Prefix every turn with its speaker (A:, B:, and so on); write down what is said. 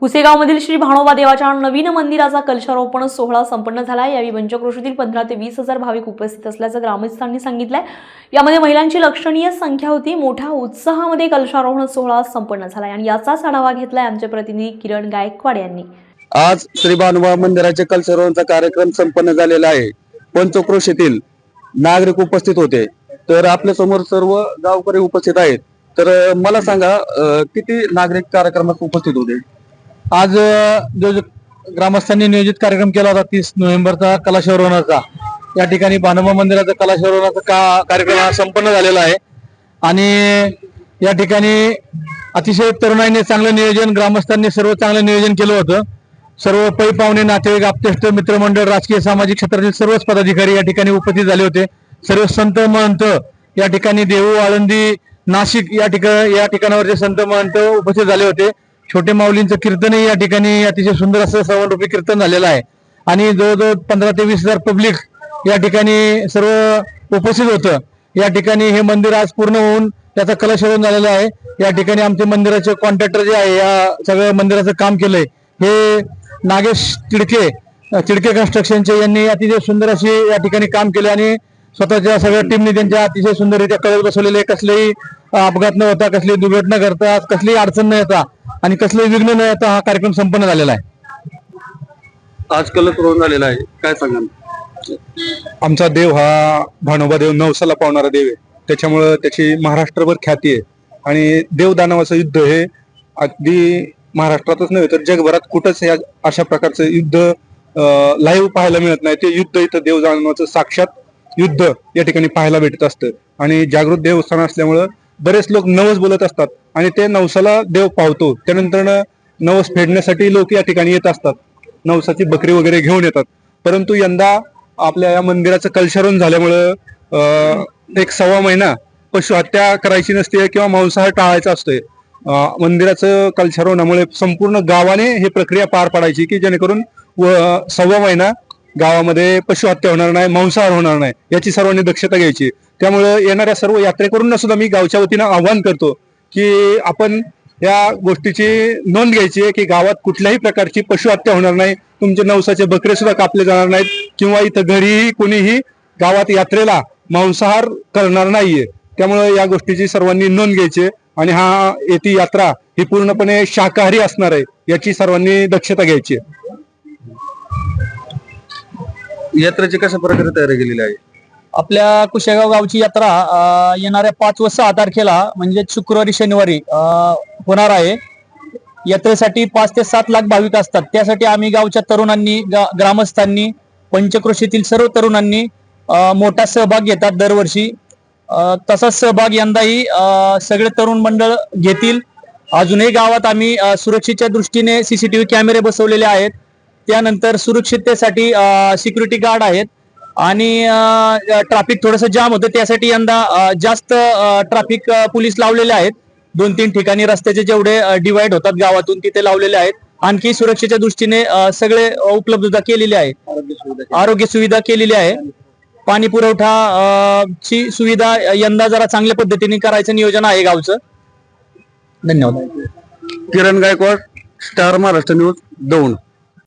A: पुसेगावमधील श्री भाणोबा देवाच्या नवीन मंदिराचा कलशारोपण सोहळा संपन्न झाला यावेळी पंचक्रोशीतील पंधरा ते वीस हजार भाविक उपस्थित असल्याचं ग्रामस्थांनी सांगितलंय. यामध्ये महिलांची लक्षणीय संख्या होती. मोठ्या उत्साहामध्ये कलशारोहण सोहळा संपन्न झाला आणि याचाच आढावा घेतलाय आमचे प्रतिनिधी किरण गायकवाड यांनी.
B: आज श्री भानुबा मंदिराचे कलशारोहणचा कार्यक्रम संपन्न झालेला आहे. पंचक्रोशीतील नागरिक उपस्थित होते. तर आपल्यासमोर सर्व गावकरी उपस्थित आहेत. तर मला सांगा किती नागरिक कार्यक्रमात उपस्थित होते?
C: आज जो जो ग्रामस्थांनी नियोजित कार्यक्रम केला होता तीस नोव्हेंबरचा कलाशवरवणाचा या ठिकाणी बांधवा मंदिराचा कलाशवरवणाचा का कार्यक्रम हा संपन्न झालेला आहे. आणि या ठिकाणी अतिशय तरुणाईने चांगलं नियोजन ग्रामस्थांनी सर्व चांगलं नियोजन केलं होतं. सर्व पै पाहुणे नातेवाईक आपतेष्ट मित्रमंडळ राजकीय सामाजिक क्षेत्रातील सर्वच पदाधिकारी या ठिकाणी उपस्थित झाले होते. सर्व संत महंत या ठिकाणी देहू आळंदी नाशिक या ठिकाण या ठिकाणावरचे संत महंत उपस्थित झाले होते. छोटे माऊलींचं कीर्तनही या ठिकाणी अतिशय सुंदर असं सर्वरूपी कीर्तन झालेलं आहे. आणि जवळजवळ पंधरा ते वीस हजार पब्लिक या ठिकाणी सर्व उपस्थित होतं. या ठिकाणी हे मंदिर आज पूर्ण होऊन त्याचा कलशोधन झालेला आहे. या ठिकाणी आमचे मंदिराचे कॉन्ट्रॅक्टर जे आहे या सगळ्या मंदिराचं काम केलंय. हे नागेश तिडके तिडके कन्स्ट्रक्शनचे यांनी अतिशय सुंदर अशी या ठिकाणी काम केले आणि स्वतःच्या सगळ्या टीमने त्यांच्या अतिशय सुंदररित्या कळत बसवलेले कसलेही अपघात न होता कसली दुर्घटना करता कसलीही अडचण न येता आणि कसलेही विघ्न न येता हा कार्यक्रम संपन्न झालेला आहे.
B: आज कलसरोवर झालेला आहे. काय सांगा
D: आमचा देव हा भानोबा देव नवसाला पावणारा देव आहे. त्याच्यामुळं त्याची महाराष्ट्रभर ख्याती आहे. आणि देवदानवाचं युद्ध हे अगदी महाराष्ट्रातच नव्हे तर जगभरात कुठंच या अशा प्रकारचं युद्ध लाईव्ह पाहायला मिळत नाही. ते युद्ध इथं देवदानवाचं साक्षात युद्ध या ठिकाणी पाहायला भेटत असतं. आणि जागृत देवस्थान असल्यामुळं बरेच लोक नवस बोलत असतात आणि ते नवसाला देव पावतो. त्यानंतर नवस फेडण्यासाठी लोक या ठिकाणी येत असतात. नवसाची बकरी वगैरे घेऊन येतात. परंतु यंदा आपल्या या मंदिराचं कलशारोहण झाल्यामुळं एक सव्वा महिना पशुहत्या करायची नसते किंवा मांसाहार टाळायचा असतोय. मंदिराचं कलशारोहणामुळे संपूर्ण गावाने ही प्रक्रिया पार पाडायची की जेणेकरून व सव्वा महिना गावामध्ये पशुहत्या होणार नाही मांसाहार होणार नाही याची सर्वांनी दक्षता घ्यायची. त्यामुळे येणाऱ्या सर्व यात्रेकरूंना सुद्धा मी गावच्या वतीनं आव्हान करतो की आपण या गोष्टीची नोंद घ्यायची आहे की गावात कुठल्याही प्रकारची पशुहत्या होणार नाही तुमचे नवसाचे बकरे सुद्धा कापले जाणार नाहीत किंवा इथं घरीही कोणीही गावात यात्रेला मांसाहार करणार नाहीये. त्यामुळे या गोष्टीची सर्वांनी नोंद घ्यायची आणि हा येती यात्रा ही पूर्णपणे शाकाहारी असणार आहे याची सर्वांनी दक्षता घ्यायची आहे.
B: यात्रेची कशा प्रकारे तयारी केलेली आहे?
C: आपल्या कुशेगाव गावची यात्रा अ, येणाऱ्या पाच व सहा तारखेला म्हणजे शुक्रवारी शनिवारी अ, होणार आहे. यात्रेसाठी पाच ते सात लाख भाविक असतात. त्यासाठी आम्ही गावच्या तरुणांनी गा- ग्रामस्थांनी पंचक्रोशीतील सर्व तरुणांनी अ, मोठा सहभाग घेतात दरवर्षी. अ, तसाच सहभाग यंदाही अ, सगळे तरुण मंडळ घेतील. अजूनही गावात आम्ही अ, सुरक्षेच्या दृष्टीने सीसीटीव्ही कॅमेरे बसवलेले आहेत. त्यानंतर सुरक्षिततेसाठी सिक्युरिटी गार्ड आहेत. आणि ट्रॅफिक थोडंसं जाम होतं. त्यासाठी यंदा जास्त ट्रॅफिक पोलीस लावलेले आहेत. दोन तीन ठिकाणी रस्त्याचे जेवढे डिवाइड होतात गावातून तिथे लावलेले आहेत. आणखी सुरक्षेच्या दृष्टीने सगळे उपलब्धता केलेली आहे. आरोग्य सुविधा केलेली. आहे. पाणी पुरवठा ची सुविधा यंदा जरा चांगल्या पद्धतीने करायचं नियोजन आहे गावचं. धन्यवाद.
B: Kiran Gaikwad star Maharashtra news Daund.